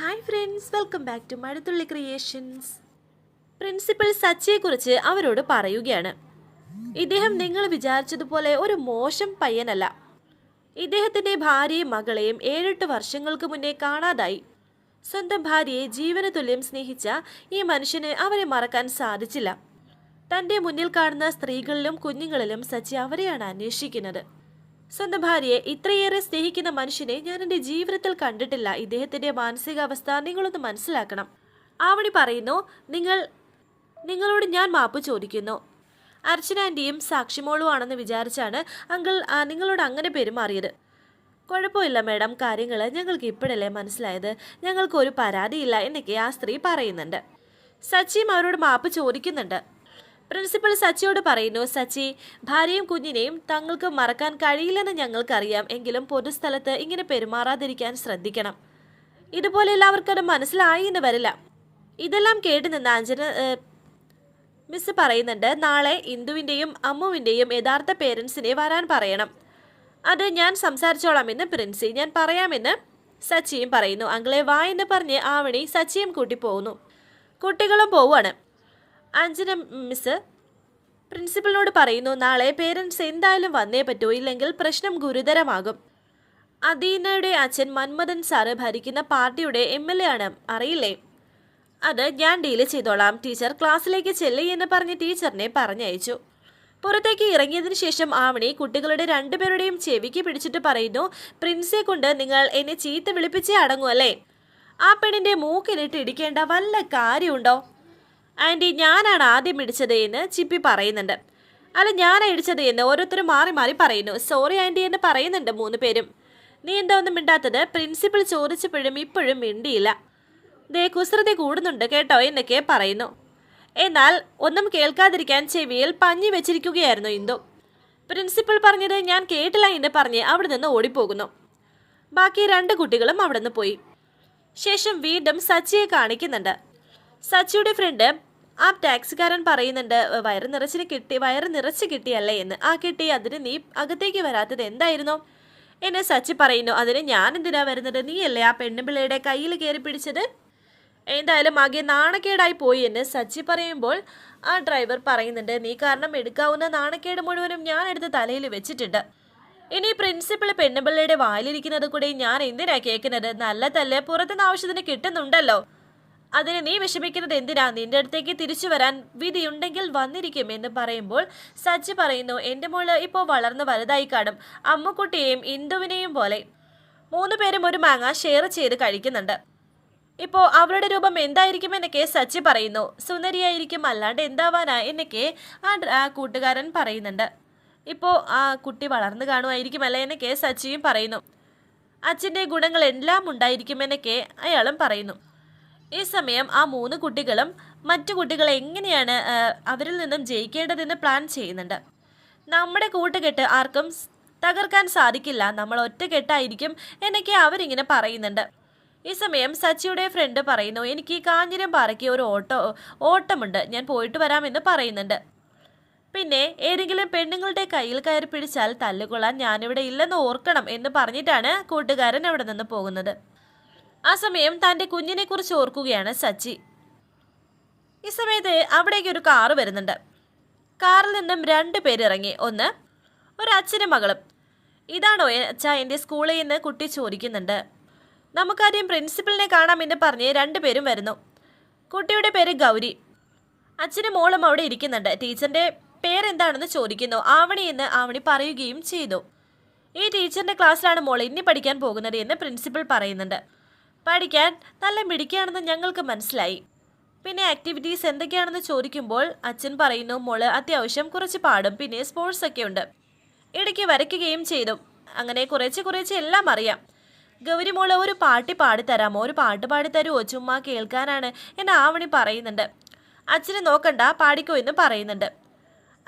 Hi friends welcome back to Mazhathulli creations principal സച്ചിയെക്കുറിച്ച് അവരോട് പറയുകയാണ്. ഇദ്ദേഹം നിങ്ങൾ വിചാരിച്ചതുപോലെ ഒരു മോശം പയ്യനല്ല. ഇദ്ദേഹത്തിന്റെ ഭാര്യയും മകളെയും ഏഴെട്ട് വർഷങ്ങൾക്ക് മുന്നേ കാണാതായി. സ്വന്തം ഭാര്യയെ ജീവന തുല്യം സ്നേഹിച്ച ഈ മനുഷ്യന് അവരെ മറക്കാൻ സാധിച്ചില്ല. തന്റെ മുന്നിൽ കാണുന്ന സ്ത്രീകളിലും കുഞ്ഞുങ്ങളിലും സച്ചി അവരെയാണ് അന്വേഷിക്കുന്നത്. സ്വന്തം ഭാര്യയെ ഇത്രയേറെ സ്നേഹിക്കുന്ന മനുഷ്യനെ ഞാൻ എന്റെ ജീവിതത്തിൽ കണ്ടിട്ടില്ല. ഇദ്ദേഹത്തിന്റെ മാനസികാവസ്ഥ നിങ്ങളൊന്ന് മനസ്സിലാക്കണം. ആവണി പറയുന്നു നിങ്ങൾ നിങ്ങളോട് ഞാൻ മാപ്പ് ചോദിക്കുന്നു. അർച്ചന ആന്റിയും സാക്ഷിമോളും ആണെന്ന് വിചാരിച്ചാണ് അങ്കിൾ നിങ്ങളോട് അങ്ങനെ പെരുമാറിയത്. കുഴപ്പമില്ല മാഡം കാര്യങ്ങൾ ഞങ്ങൾക്ക് ഇപ്പോഴല്ലേ മനസ്സിലായത്. ഞങ്ങൾക്കൊരു പരാതിയില്ല എന്നൊക്കെ ആ സ്ത്രീ പറയുന്നുണ്ട്. സച്ചിയും അവരോട് മാപ്പ് ചോദിക്കുന്നുണ്ട്. പ്രിൻസിപ്പൽ സച്ചിയോട് പറയുന്നു സച്ചി ഭാര്യയും കുഞ്ഞിനെയും തങ്ങൾക്ക് മറക്കാൻ കഴിയില്ലെന്ന് ഞങ്ങൾക്കറിയാം. എങ്കിലും പൊതുസ്ഥലത്ത് ഇങ്ങനെ പെരുമാറാതിരിക്കാൻ ശ്രദ്ധിക്കണം. ഇതുപോലെ എല്ലാവർക്കും മനസ്സിലായി എന്ന് വരില്ല. ഇതെല്ലാം കേട്ട് നിന്ന് അഞ്ജന മിസ് പറയുന്നുണ്ട് നാളെ ഇന്ദുവിന്റെയും അമ്മുവിന്റെയും യഥാർത്ഥ പേരൻസിനെ വരാൻ പറയണം. അത് ഞാൻ സംസാരിച്ചോളാമെന്ന് പ്രിൻസി ഞാൻ പറയാമെന്ന് സച്ചിയും പറയുന്നു. അങ്ങളെ വാ എന്ന് പറഞ്ഞ് ആവണി സച്ചിയും കൂട്ടി പോകുന്നു കുട്ടികളും പോവാണ് അഞ്ജന മിസ് പ്രിൻസിപ്പലിനോട് പറയുന്നു നാളെ പേരൻസ് എന്തായാലും വന്നേ പറ്റൂ ഇല്ലെങ്കിൽ പ്രശ്നം ഗുരുതരമാകും. അദീനയുടെ അച്ഛൻ മന്മഥൻ സാറ് ഭരിക്കുന്ന പാർട്ടിയുടെ എം എൽ എ ആണ് അറിയില്ലേ? അത് ഞാൻ ഡീൽ ചെയ്തോളാം. ടീച്ചർ ക്ലാസ്സിലേക്ക് ചെല്ലി എന്ന് പറഞ്ഞ് ടീച്ചറിനെ പറഞ്ഞയച്ചു. പുറത്തേക്ക് ഇറങ്ങിയതിനു ശേഷം ആവണി കുട്ടികളുടെ രണ്ടുപേരുടെയും ചെവിക്ക് പിടിച്ചിട്ട് പറയുന്നു പ്രിൻസിയെ കൊണ്ട് നിങ്ങൾ എന്നെ ചീത്ത വിളിപ്പിച്ചേ അടങ്ങൂ അല്ലേ? ആ പെണ്ണിന്റെ മൂക്കിലിട്ട് ഇടിക്കേണ്ട വല്ല കാര്യമുണ്ടോ? ആന്റി ഞാനാണ് ആദ്യം ഇടിച്ചത് എന്ന് ചിപ്പി പറയുന്നുണ്ട്. അല്ല ഞാൻ ഇടിച്ചത് എന്ന് ഓരോരുത്തരും മാറി മാറി പറയുന്നു. സോറി ആന്റി എന്ന് പറയുന്നുണ്ട് മൂന്ന് പേരും. നീ എന്താ ഒന്നും മിണ്ടാത്തത്? പ്രിൻസിപ്പൽ ചോദിച്ചപ്പോഴും ഇപ്പോഴും മിണ്ടിയില്ല. ദേ കുസൃതി കൂടുന്നുണ്ട് കേട്ടോ എന്നൊക്കെ പറയുന്നു. എന്നാൽ ഒന്നും കേൾക്കാതിരിക്കാൻ ചെവിയിൽ പഞ്ഞി വെച്ചിരിക്കുകയായിരുന്നു ഇന്ദു. പ്രിൻസിപ്പൽ പറഞ്ഞത് ഞാൻ കേട്ടില്ല എന്ന് പറഞ്ഞ് അവിടെ നിന്ന് ഓടിപ്പോകുന്നു. ബാക്കി രണ്ട് കുട്ടികളും അവിടെ നിന്ന് പോയി. ശേഷം വീണ്ടും സച്ചിയെ കാണിക്കുന്നുണ്ട്. സച്ചിയുടെ ഫ്രണ്ട് ആ ടാക്സിക്കാരൻ പറയുന്നുണ്ട് വയറ് നിറച്ചിന് കിട്ടി വയറ് നിറച്ച് കിട്ടിയല്ലേ എന്ന്. ആ കിട്ടി അതിന് നീ അകത്തേക്ക് വരാത്തത് എന്തായിരുന്നു? എന്നെ സച്ചി പറയുന്നു അതിന് ഞാൻ എന്തിനാ വരുന്നത്? നീയല്ലേ ആ പെണ്ണുപിള്ളയുടെ കയ്യിൽ കയറി പിടിച്ചത്? എന്തായാലും ആകെ നാണക്കേടായി പോയി എന്ന് സച്ചി പറയുമ്പോൾ ആ ഡ്രൈവർ പറയുന്നുണ്ട് നീ കാരണം എടുക്കാവുന്ന നാണക്കേട് മുഴുവനും ഞാൻ എടുത്ത് തലയിൽ വെച്ചിട്ടുണ്ട്. ഇനി പ്രിൻസിപ്പൾ പെണ്ണുപിള്ളയുടെ വായിലിരിക്കുന്നത് കൂടി ഞാൻ എന്തിനാ കേൾക്കുന്നത്? നല്ല തല്ലേ പുറത്തുനിന്ന് ആവശ്യത്തിന് കിട്ടുന്നുണ്ടല്ലോ. അതിന് നീ വിഷമിക്കുന്നത് എന്തിനാ? നിന്റെ അടുത്തേക്ക് തിരിച്ചു വരാൻ വിധിയുണ്ടെങ്കിൽ വന്നിരിക്കും എന്ന് പറയുമ്പോൾ സച്ചി പറയുന്നു എന്റെ മോൾ ഇപ്പോൾ വളർന്ന് വലുതായി കാണും. അമ്മുക്കുട്ടിയെയും ഇന്ദുവിനെയും പോലെ മൂന്ന് പേരും ഒരു മാങ്ങ ഷെയർ ചെയ്ത് കഴിക്കുന്നുണ്ട്. ഇപ്പോൾ അവളുടെ രൂപം എന്തായിരിക്കും എന്നൊക്കെ സച്ചി പറയുന്നു. സുന്ദരിയായിരിക്കും അല്ലാണ്ട് എന്താവാനാ എന്നൊക്കെ ആ കൂട്ടുകാരൻ പറയുന്നുണ്ട്. ഇപ്പോൾ ആ കുട്ടി വളർന്നു കാണുമായിരിക്കും അല്ല എന്നൊക്കെ സച്ചിയും പറയുന്നു. അച്ഛന്റെ ഗുണങ്ങൾ എല്ലാം ഉണ്ടായിരിക്കുമെന്നൊക്കെ അയാളും പറയുന്നു. ഈ സമയം ആ മൂന്ന് കുട്ടികളും മറ്റു കുട്ടികളെ എങ്ങനെയാണ് അവരിൽ നിന്നും ജയിക്കേണ്ടതെന്ന് പ്ലാൻ ചെയ്യുന്നുണ്ട്. നമ്മുടെ കൂട്ടുകെട്ട് ആർക്കും തകർക്കാൻ സാധിക്കില്ല. നമ്മൾ ഒറ്റക്കെട്ടായിരിക്കും എന്നൊക്കെ അവരിങ്ങനെ പറയുന്നുണ്ട്. ഈ സമയം സച്ചിയുടെ ഫ്രണ്ട് പറയുന്നു എനിക്ക് ഈ കാഞ്ഞിരം പാറയ്ക്ക് ഒരു ഓട്ടോ ഓട്ടമുണ്ട്. ഞാൻ പോയിട്ട് വരാമെന്ന് പറയുന്നുണ്ട്. പിന്നെ ഏതെങ്കിലും പെണ്ണുങ്ങളുടെ കയ്യിൽ കയറി പിടിച്ചാൽ തല്ലുകൊള്ളാൻ ഞാനിവിടെ ഇല്ലെന്ന് ഓർക്കണം എന്ന് പറഞ്ഞിട്ടാണ് കൂട്ടുകാരൻ അവിടെ നിന്ന് പോകുന്നത്. ആ സമയം തന്റെ കുഞ്ഞിനെ കുറിച്ച് ഓർക്കുകയാണ് സച്ചി. ഈ സമയത്ത് അവിടേക്ക് ഒരു കാറ് വരുന്നുണ്ട്. കാറിൽ നിന്നും രണ്ട് പേരിറങ്ങി ഒന്ന് ഒരു അച്ഛനും മകളും. ഇതാണോ അച്ഛാ എന്റെ സ്കൂളിൽ നിന്ന് കുട്ടി ചോദിക്കുന്നുണ്ട്. നമുക്കാദ്യം പ്രിൻസിപ്പലിനെ കാണാമെന്ന് പറഞ്ഞ് രണ്ടുപേരും വരുന്നു. കുട്ടിയുടെ പേര് ഗൗരി. അച്ഛനും മോളും അവിടെ ഇരിക്കുന്നുണ്ട്. ടീച്ചറിന്റെ പേരെന്താണെന്ന് ചോദിക്കുന്നു. ആവണി എന്ന് ആവണി പറയുകയും ചെയ്തു. ഈ ടീച്ചറിന്റെ ക്ലാസ്സിലാണ് മോൾ ഇനി പഠിക്കാൻ പോകുന്നത് എന്ന് പ്രിൻസിപ്പൽ പറയുന്നുണ്ട്. പഠിക്കാൻ നല്ല മിടിക്കുകയാണെന്ന് ഞങ്ങൾക്ക് മനസ്സിലായി. പിന്നെ ആക്ടിവിറ്റീസ് എന്തൊക്കെയാണെന്ന് ചോദിക്കുമ്പോൾ അച്ഛൻ പറയുന്നു മോൾ അത്യാവശ്യം കുറച്ച് പാടും പിന്നെ സ്പോർട്സ് ഒക്കെ ഉണ്ട്. ഇടയ്ക്ക് വരയ്ക്കുകയും ചെയ്തു. അങ്ങനെ കുറച്ച് കുറച്ച് എല്ലാം അറിയാം. ഗൗരി മോൾ ഒരു പാട്ടി പാടിത്തരാമോ? ഒരു പാട്ട് പാടിത്തരുമോ ചുമ്മാ കേൾക്കാനാണ് എന്നെ ആവണി പറയുന്നുണ്ട്. അച്ഛനെ നോക്കണ്ട പാടിക്കോ എന്ന് പറയുന്നുണ്ട്.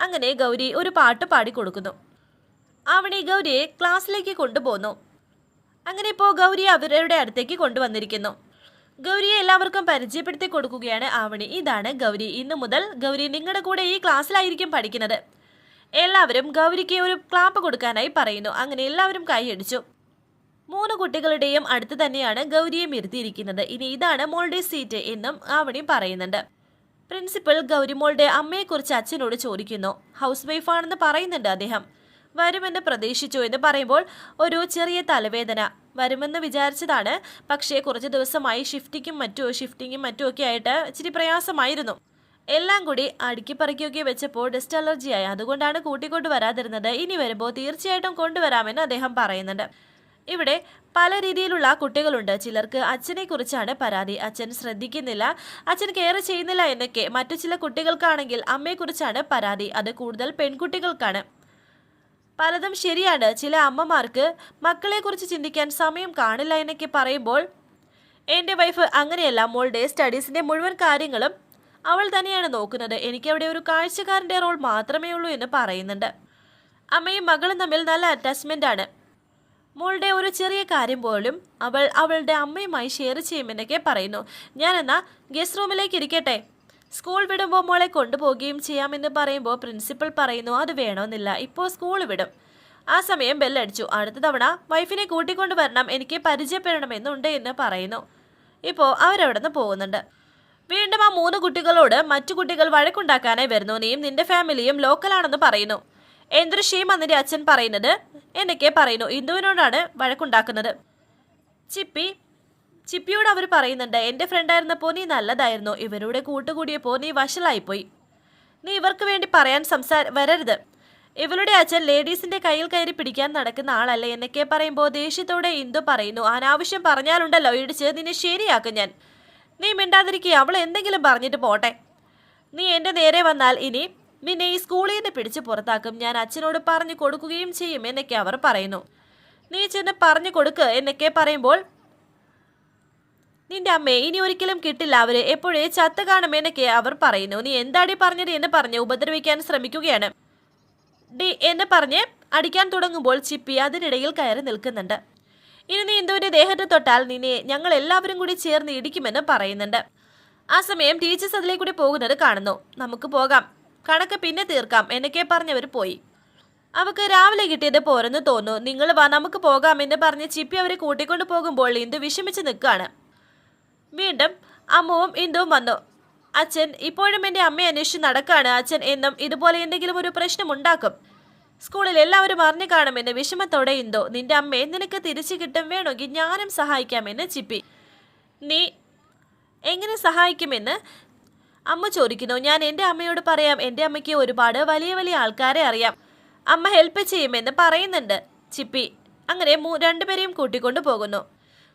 അങ്ങനെ ഗൗരി ഒരു പാട്ട് പാടിക്കൊടുക്കുന്നു. ആവണി ഗൗരിയെ ക്ലാസ്സിലേക്ക് കൊണ്ടുപോകുന്നു അങ്ങനെ ഇപ്പോൾ ഗൗരിയെ അവരുടെ അടുത്തേക്ക് കൊണ്ടുവന്നിരിക്കുന്നു. ഗൗരിയെ എല്ലാവർക്കും പരിചയപ്പെടുത്തി കൊടുക്കുകയാണ് ആവണി. ഇതാണ് ഗൗരി. ഇന്നു മുതൽ ഗൗരി നിങ്ങളുടെ കൂടെ ഈ ക്ലാസ്സിലായിരിക്കും പഠിക്കുന്നത്. എല്ലാവരും ഗൗരിക്ക് ഒരു ക്ലാപ്പ് കൊടുക്കാനായി പറയുന്നു. അങ്ങനെ എല്ലാവരും കൈയടിച്ചു മൂന്ന് കുട്ടികളുടെയും അടുത്ത് തന്നെയാണ് ഗൗരിയും ഇരുത്തിയിരിക്കുന്നത് ഇനി ഇതാണ് മോളുടെ സീറ്റ് എന്നും ആവണി പറയുന്നുണ്ട്. പ്രിൻസിപ്പൽ ഗൗരി ഗൗരിമോളുടെ അമ്മയെക്കുറിച്ച് അച്ഛനോട് ചോദിക്കുന്നു. ഹൗസ് വൈഫാണെന്ന് പറയുന്നുണ്ട് അദ്ദേഹം. വരുമെന്ന് പ്രതീക്ഷിച്ചു എന്ന് പറയുമ്പോൾ ഒരു ചെറിയ തലവേദന വരുമെന്ന് വിചാരിച്ചതാണ്. പക്ഷേ കുറച്ച് ദിവസമായി ഷിഫ്റ്റിങ്ങും മറ്റു ഷിഫ്റ്റിങ്ങും മറ്റും ഒക്കെ ആയിട്ട് ഇച്ചിരി പ്രയാസമായിരുന്നു. എല്ലാം കൂടി അടുക്കി പറക്കിയൊക്കെ വെച്ചപ്പോൾ ഡസ്റ്റ് അലർജിയായി അതുകൊണ്ടാണ് കൂട്ടിക്കൊണ്ട് വരാതിരുന്നത്. ഇനി വരുമ്പോൾ തീർച്ചയായിട്ടും കൊണ്ടുവരാമെന്ന് അദ്ദേഹം പറയുന്നുണ്ട്. ഇവിടെ പല രീതിയിലുള്ള കുട്ടികളുണ്ട്. ചിലർക്ക് അച്ഛനെ കുറിച്ചാണ് പരാതി. അച്ഛൻ ശ്രദ്ധിക്കുന്നില്ല. അച്ഛൻ കെയർ ചെയ്യുന്നില്ല എന്നൊക്കെ മറ്റു ചില കുട്ടികൾക്കാണെങ്കിൽ അമ്മയെക്കുറിച്ചാണ് പരാതി. അത് കൂടുതൽ പെൺകുട്ടികൾക്കാണ്. പലതും ശരിയാണ്. ചില അമ്മമാർക്ക് മക്കളെക്കുറിച്ച് ചിന്തിക്കാൻ സമയം കാണില്ല എന്നൊക്കെ പറയുമ്പോൾ എന്റെ വൈഫ് അങ്ങനെയല്ല. മോളുടെ സ്റ്റഡീസിന്റെ മുഴുവൻ കാര്യങ്ങളും അവൾ തന്നെയാണ് നോക്കുന്നത്. എനിക്കവിടെ ഒരു കാഴ്ചക്കാരന്റെ റോൾ മാത്രമേ ഉള്ളൂ എന്ന് പറയുന്നുണ്ട്. അമ്മയും മകളും തമ്മിൽ നല്ല അറ്റാച്ച്മെന്റ് ആണ്. മോളുടെ ഒരു ചെറിയ കാര്യം പോലും അവൾ അവളുടെ അമ്മയുമായി ഷെയർ ചെയ്യുമെന്നൊക്കെ പറയുന്നു. ഞാൻ എന്നാ ഗസ്റ്റ് റൂമിലേക്ക് ഇരിക്കട്ടെ? സ്കൂൾ വിടുമ്പോൾ മോളെ കൊണ്ടുപോവുകയും ചെയ്യാമെന്ന് പറയുമ്പോൾ പ്രിൻസിപ്പൽ പറയുന്നു അത് വേണമെന്നില്ല ഇപ്പോൾ സ്കൂൾ വിടും. ആ സമയം ബെല്ലടിച്ചു. അടുത്ത തവണ വൈഫിനെ കൂട്ടിക്കൊണ്ടു വരണം എനിക്ക് പരിചയപ്പെടണമെന്നുണ്ട് എന്ന് പറയുന്നു. ഇപ്പോൾ അവരവിടെ നിന്ന് പോകുന്നുണ്ട്. വീണ്ടും ആ മൂന്ന് കുട്ടികളോട് മറ്റു കുട്ടികൾ വഴക്കുണ്ടാക്കാനായി വരുന്നു. നീയും നിന്റെ ഫാമിലിയും ലോക്കലാണെന്ന് പറയുന്നു. എന്തൊരു ഷെയ്മ അന്നിന്റെ അച്ഛൻ പറയുന്നത്? എന്നൊക്കെ പറയുന്നു. ഇന്ദുവിനോടാണ് വഴക്കുണ്ടാക്കുന്നത്. ചിപ്പി ചിപ്പിയോട് അവർ പറയുന്നുണ്ട് എന്റെ ഫ്രണ്ടായിരുന്നപ്പോൾ നീ നല്ലതായിരുന്നു. ഇവരുടെ കൂട്ടുകൂടിയപ്പോൾ നീ വഷളായിപ്പോയി. നീ ഇവർക്ക് വേണ്ടി പറയാൻ സംസാര വരരുത്. ഇവളുടെ അച്ഛൻ ലേഡീസിന്റെ കയ്യിൽ കയറി പിടിക്കാൻ നടക്കുന്ന ആളല്ലേ എന്നൊക്കെ പറയുമ്പോൾ ദേഷ്യത്തോടെ ഇന്ദു പറയുന്നു അനാവശ്യം പറഞ്ഞാലുണ്ടല്ലോ ഇടിച്ച് നിന്നെ ശരിയാക്കും ഞാൻ. നീ മിണ്ടാതിരിക്കുക അവൾ എന്തെങ്കിലും പറഞ്ഞിട്ട് പോട്ടെ. നീ എന്റെ നേരെ വന്നാൽ ഇനി നിന്നെ ഈ സ്കൂളിൽ നിന്ന് പിടിച്ച് പുറത്താക്കും. ഞാൻ അച്ഛനോട് പറഞ്ഞു കൊടുക്കുകയും ചെയ്യും എന്നൊക്കെ അവർ പറയുന്നു. നീ ചെന്ന് പറഞ്ഞു കൊടുക്ക് എന്നൊക്കെ പറയുമ്പോൾ നിന്റെ അമ്മയെ ഇനി ഒരിക്കലും കിട്ടില്ല അവർ. എപ്പോഴേ ചത്ത കാണുമെന്നൊക്കെ അവർ പറയുന്നു. നീ എന്താടി പറഞ്ഞത് എന്ന് പറഞ്ഞ് ഉപദ്രവിക്കാൻ ശ്രമിക്കുകയാണ്. ഡി എന്ന് പറഞ്ഞ് അടിക്കാൻ തുടങ്ങുമ്പോൾ ചിപ്പി അതിനിടയിൽ കയറി നിൽക്കുന്നുണ്ട്. ഇനി നീ ഇന്ദുവിന്റെ ദേഹത്ത് തൊട്ടാൽ നിന്നെ ഞങ്ങൾ എല്ലാവരും കൂടി ചേർന്ന് ഇടിക്കുമെന്ന് പറയുന്നുണ്ട്. ആ സമയം ടീച്ചേഴ്സ് അതിലേക്ക് കൂടി പോകുന്നത് കാണുന്നു. നമുക്ക് പോകാം. കണക്ക് പിന്നെ തീർക്കാം എന്നൊക്കെ പറഞ്ഞവർ പോയി. അവക്ക് രാവിലെ കിട്ടിയത് പോരെന്ന് തോന്നുന്നു. നിങ്ങൾ വാ നമുക്ക് പോകാം എന്ന് പറഞ്ഞ് ചിപ്പി അവരെ കൂട്ടിക്കൊണ്ട് പോകുമ്പോൾ ഇന്ദു വിഷമിച്ച് നിൽക്കുകയാണ്. വീണ്ടും അമ്മുവും ഇന്ദുവും വന്നു. അച്ഛൻ ഇപ്പോഴും എന്റെ അമ്മയെ അന്വേഷിച്ച് നടക്കാണ്. അച്ഛൻ എന്നും ഇതുപോലെ എന്തെങ്കിലും ഒരു പ്രശ്നം ഉണ്ടാക്കും. സ്കൂളിൽ എല്ലാവരും അറിഞ്ഞു കാണുമെന്ന് വിഷമത്തോടെ ഇന്ദു നിന്റെ അമ്മയെ നിനക്ക് തിരിച്ചു കിട്ടും വേണമെങ്കിൽ ഞാനും സഹായിക്കാമെന്ന് ചിപ്പി. നീ എങ്ങനെ സഹായിക്കുമെന്ന് അമ്മ ചോദിക്കുന്നു. ഞാൻ എന്റെ അമ്മയോട് പറയാം. എന്റെ അമ്മയ്ക്ക് ഒരുപാട് വലിയ വലിയ ആൾക്കാരെ അറിയാം. അമ്മ ഹെൽപ്പ് ചെയ്യുമെന്ന് പറയുന്നുണ്ട് ചിപ്പി. അങ്ങനെ രണ്ടുപേരെയും കൂട്ടിക്കൊണ്ടു പോകുന്നു.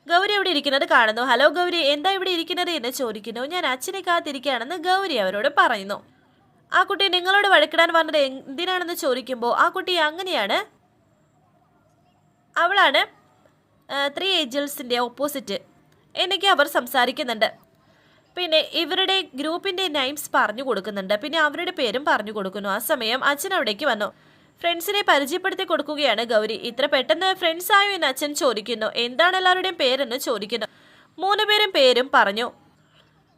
ഗൗരി അവിടെ ഇരിക്കുന്നത് കാണുന്നു? ഹലോ ഗൗരി എന്താ ഇവിടെ ഇരിക്കുന്നത്? എന്ന് ചോദിക്കുന്നു. ഞാൻ അച്ഛനെ കാത്തിരിക്കുകയാണെന്ന് ഗൗരി അവരോട് പറയുന്നു. ആ കുട്ടി നിങ്ങളോട് വഴക്കിടാൻ വന്നത് എന്തിനാണെന്ന് ചോദിക്കുമ്പോൾ ആ കുട്ടി അങ്ങനെയാണ്. അവളാണ് ത്രീ ഏഞ്ചൽസിന്റെ ഓപ്പോസിറ്റ് എന്നൊക്കെ അവർ സംസാരിക്കുന്നുണ്ട്. പിന്നെ ഇവരുടെ ഗ്രൂപ്പിന്റെ നെയിംസ് പറഞ്ഞു കൊടുക്കുന്നുണ്ട്. പിന്നെ അവരുടെ പേരും പറഞ്ഞു കൊടുക്കുന്നു. ആ സമയം അച്ഛൻ അവിടേക്ക് വന്നു. ഫ്രണ്ട്സിനെ പരിചയപ്പെടുത്തി കൊടുക്കുകയാണ് ഗൗരി. ഇത്ര പെട്ടെന്ന് ഫ്രണ്ട്സ് ആയോ എന്ന് അച്ഛൻ ചോദിക്കുന്നു. എന്താണ് എല്ലാവരുടെയും പേരെന്ന് ചോദിക്കുന്നു. മൂന്ന് പേരും പേരും പറഞ്ഞു.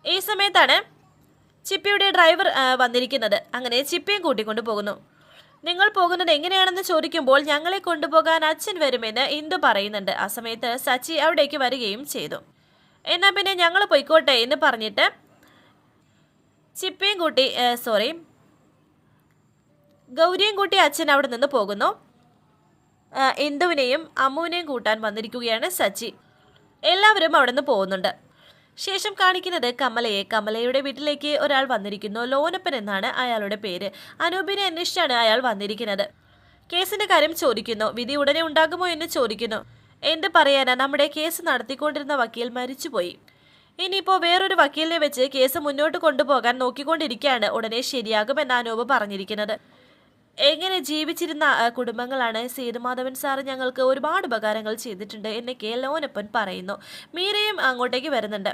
ഈ സമയത്താണ് ചിപ്പിയുടെ ഡ്രൈവർ വന്നിരിക്കുന്നത്. അങ്ങനെ ചിപ്പിയും കൂട്ടിക്കൊണ്ടു പോകുന്നു. നിങ്ങൾ പോകുന്നത് എങ്ങനെയാണെന്ന് ചോദിക്കുമ്പോൾ ഞങ്ങളെ കൊണ്ടുപോകാൻ അച്ഛൻ വരുമെന്ന് ഇന്ദു പറയുന്നുണ്ട്. ആ സമയത്ത് സച്ചി അവിടേക്ക് വരികയും ചെയ്തു. എന്നാൽ പിന്നെ ഞങ്ങൾ പോയിക്കോട്ടെ എന്ന് പറഞ്ഞിട്ട് ചിപ്പിയും കൂട്ടി സോറി ഗൗരിയും കൂട്ടി അച്ഛൻ അവിടെ നിന്ന് പോകുന്നു. ഇന്ദുവിനെയും അമ്മുവിനെയും കൂട്ടാൻ വന്നിരിക്കുകയാണ് സച്ചി. എല്ലാവരും അവിടെ നിന്ന് പോകുന്നുണ്ട്. ശേഷം കാണിക്കുന്നത് കമലയെ. കമലയുടെ വീട്ടിലേക്ക് ഒരാൾ വന്നിരിക്കുന്നു. ലോനപ്പൻ എന്നാണ് അയാളുടെ പേര്. അനൂപിനെ അന്വേഷിച്ചാണ് അയാൾ വന്നിരിക്കുന്നത്. കേസിന്റെ കാര്യം ചോദിക്കുന്നു. വിധി ഉടനെ ഉണ്ടാകുമോ എന്ന് ചോദിക്കുന്നു. എന്ത് പറയാനാ? നമ്മുടെ കേസ് നടത്തിക്കൊണ്ടിരുന്ന വക്കീൽ മരിച്ചുപോയി. ഇനിയിപ്പോൾ വേറൊരു വക്കീലിനെ വെച്ച് കേസ് മുന്നോട്ട് കൊണ്ടുപോകാൻ നോക്കിക്കൊണ്ടിരിക്കുകയാണ്. ഉടനെ ശരിയാകുമെന്ന് അനൂപ് പറഞ്ഞിരിക്കുന്നത്. എങ്ങനെ ജീവിച്ചിരുന്ന കുടുംബങ്ങളാണ് സേതുമാധവൻ സാറ് ഞങ്ങൾക്ക് ഒരുപാട് ഉപകാരങ്ങൾ ചെയ്തിട്ടുണ്ട് എന്നൊക്കെ ലോനപ്പൻ പറയുന്നു. മീരയും അങ്ങോട്ടേക്ക് വരുന്നുണ്ട്.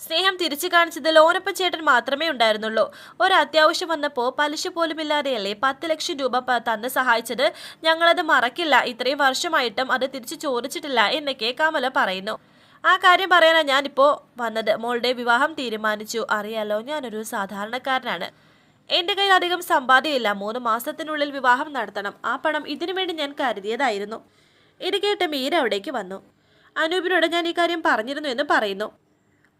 സ്നേഹം തിരിച്ചു കാണിച്ചത് ലോനപ്പൻ ചേട്ടൻ മാത്രമേ ഉണ്ടായിരുന്നുള്ളൂ. ഒരു അത്യാവശ്യം വന്നപ്പോൾ പലിശ പോലും ഇല്ലാതെയല്ലേ പത്ത് ലക്ഷം രൂപ തന്നെ സഹായിച്ചത്. ഞങ്ങളത് മറക്കില്ല. ഇത്രയും വർഷമായിട്ടും അത് തിരിച്ചു ചോദിച്ചിട്ടില്ല എന്നൊക്കെ കമല പറയുന്നു. ആ കാര്യം പറയാനാണ് ഞാനിപ്പോൾ വന്നത്. മോളുടെ വിവാഹം തീരുമാനിച്ചു. അറിയാലോ ഞാനൊരു സാധാരണക്കാരനാണ്. എന്റെ കയ്യിൽ അധികം സമ്പാദ്യമില്ല. മൂന്ന് മാസത്തിനുള്ളിൽ വിവാഹം നടത്തണം. ആ പണം ഇതിനു വേണ്ടി ഞാൻ കരുതിയതായിരുന്നു. ഇത് കേട്ട് മീര അവിടേക്ക് വന്നു. അനൂപിനോട് ഞാൻ ഈ കാര്യം പറഞ്ഞിരുന്നു എന്ന് പറയുന്നു.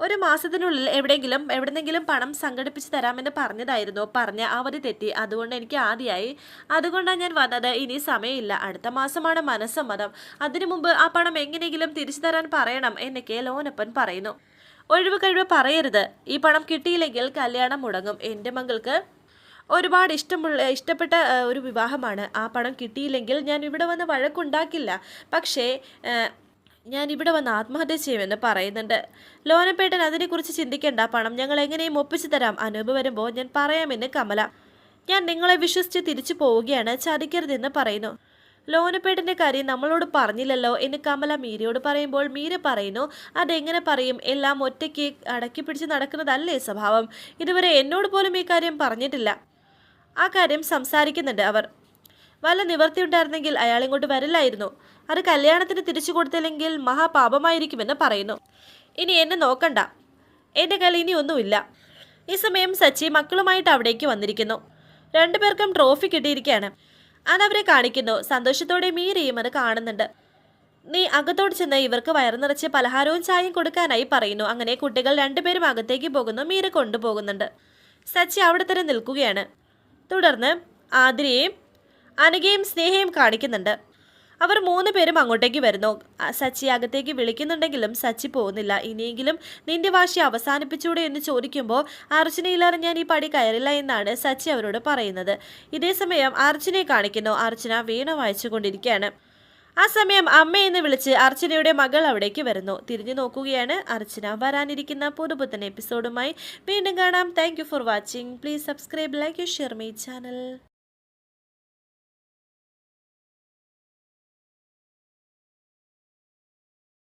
ഒരു മാസത്തിനുള്ളിൽ എവിടെയെങ്കിലും എവിടെന്നെങ്കിലും പണം സംഘടിപ്പിച്ച് തരാമെന്ന് പറഞ്ഞതായിരുന്നു. പറഞ്ഞ അവധി തെറ്റി. അതുകൊണ്ട് എനിക്ക് ആദ്യമായി അതുകൊണ്ടാണ് ഞാൻ വന്നത്. ഇനി സമയമില്ല. അടുത്ത മാസമാണ് മനസ്സമ്മതം. അതിനു മുമ്പ് ആ പണം എങ്ങനെയെങ്കിലും തിരിച്ചു തരാൻ പറയണം എന്നൊക്കെ ലോനപ്പൻ പറയുന്നു. ഒഴിവ് കഴിവ് പറയരുത്. ഈ പണം കിട്ടിയില്ലെങ്കിൽ കല്യാണം മുടങ്ങും. എന്റെ മകൾക്ക് ഒരുപാട് ഇഷ്ടമുള്ള ഇഷ്ടപ്പെട്ട ഒരു വിവാഹമാണ്. ആ പണം കിട്ടിയില്ലെങ്കിൽ ഞാൻ ഇവിടെ വന്ന് വഴക്കുണ്ടാക്കില്ല. പക്ഷേ ഞാൻ ഇവിടെ വന്ന് ആത്മഹത്യ ചെയ്യുമെന്ന് പറയുന്നുണ്ട്. ലോനപ്പേട്ടൻ അതിനെക്കുറിച്ച് ചിന്തിക്കേണ്ട. പണം ഞങ്ങൾ എങ്ങനെയും ഒപ്പിച്ചു തരാം. അനൂപ് വരുമ്പോൾ ഞാൻ പറയാമെന്ന് കമല. ഞാൻ നിങ്ങളെ വിശ്വസിച്ച് തിരിച്ചു പോവുകയാണ്. ചതിക്കരുതെന്ന് പറയുന്നു. ലോനപ്പേട്ടന്റെ കാര്യം നമ്മളോട് പറഞ്ഞില്ലല്ലോ എന്ന് കമല മീരയോട് പറയുമ്പോൾ മീര പറയുന്നു അതെങ്ങനെ പറയും? എല്ലാം ഒറ്റയ്ക്ക് അടക്കി പിടിച്ച് നടക്കുന്നതല്ലേ സ്വഭാവം. ഇതുവരെ എന്നോട് പോലും ഈ കാര്യം പറഞ്ഞിട്ടില്ല. ആ കാര്യം സംസാരിക്കുന്നുണ്ട് അവർ. വല്ല നിവർത്തിയുണ്ടായിരുന്നെങ്കിൽ അയാൾ ഇങ്ങോട്ട് വരില്ലായിരുന്നു. അത് കല്യാണത്തിന് തിരിച്ചു കൊടുത്തില്ലെങ്കിൽ മഹാപാപമായിരിക്കുമെന്ന് പറയുന്നു. ഇനി എന്നെ നോക്കണ്ട. എന്റെ കയ്യിൽ ഇനി ഒന്നുമില്ല. ഈ സമയം സച്ചി മക്കളുമായിട്ട് അവിടേക്ക് വന്നിരിക്കുന്നു. രണ്ടുപേർക്കും ട്രോഫി കിട്ടിയിരിക്കുകയാണ്. അതവരെ കാണിക്കുന്നു. സന്തോഷത്തോടെ മീരയും അത് കാണുന്നുണ്ട്. നീ അകത്തോട് ചെന്ന് ഇവർക്ക് വയറുനിറച്ച് പലഹാരവും ചായയും കൊടുക്കാനായി പറയുന്നു. അങ്ങനെ കുട്ടികൾ രണ്ടുപേരും അകത്തേക്ക് പോകുന്നു. മീര കൊണ്ടുപോകുന്നുണ്ട്. സച്ചി അവിടെ തന്നെ നിൽക്കുകയാണ്. തുടർന്ന് ആതിരയെയും അനഘയും സ്നേഹയും കാണിക്കുന്നുണ്ട്. അവർ മൂന്ന് പേരും അങ്ങോട്ടേക്ക് വരുന്നു. സച്ചി അകത്തേക്ക് വിളിക്കുന്നുണ്ടെങ്കിലും സച്ചി പോകുന്നില്ല. ഇനിയെങ്കിലും നിന്റെ വാശി അവസാനിപ്പിച്ചൂടെ എന്ന് ചോദിക്കുമ്പോൾ അർച്ചനയില്ലാതെ ഞാൻ ഈ പടി കയറില്ല എന്നാണ് സച്ചി അവരോട് പറയുന്നത്. ഇതേസമയം അർച്ചനയെ കാണിക്കുന്നു. അർച്ചന വീണ വായിച്ചുകൊണ്ടിരിക്കുകയാണ്. ആ സമയം അമ്മ എന്ന് വിളിച്ച് അർച്ചനയുടെ മകൾ അവിടേക്ക് വരുന്നു. തിരിഞ്ഞു നോക്കുകയാണ് അർച്ചന. വരാനിരിക്കുന്ന പുതുപുത്തൻ എപ്പിസോഡുമായി വീണ്ടും കാണാം. Thank for watching please subscribe like share my channel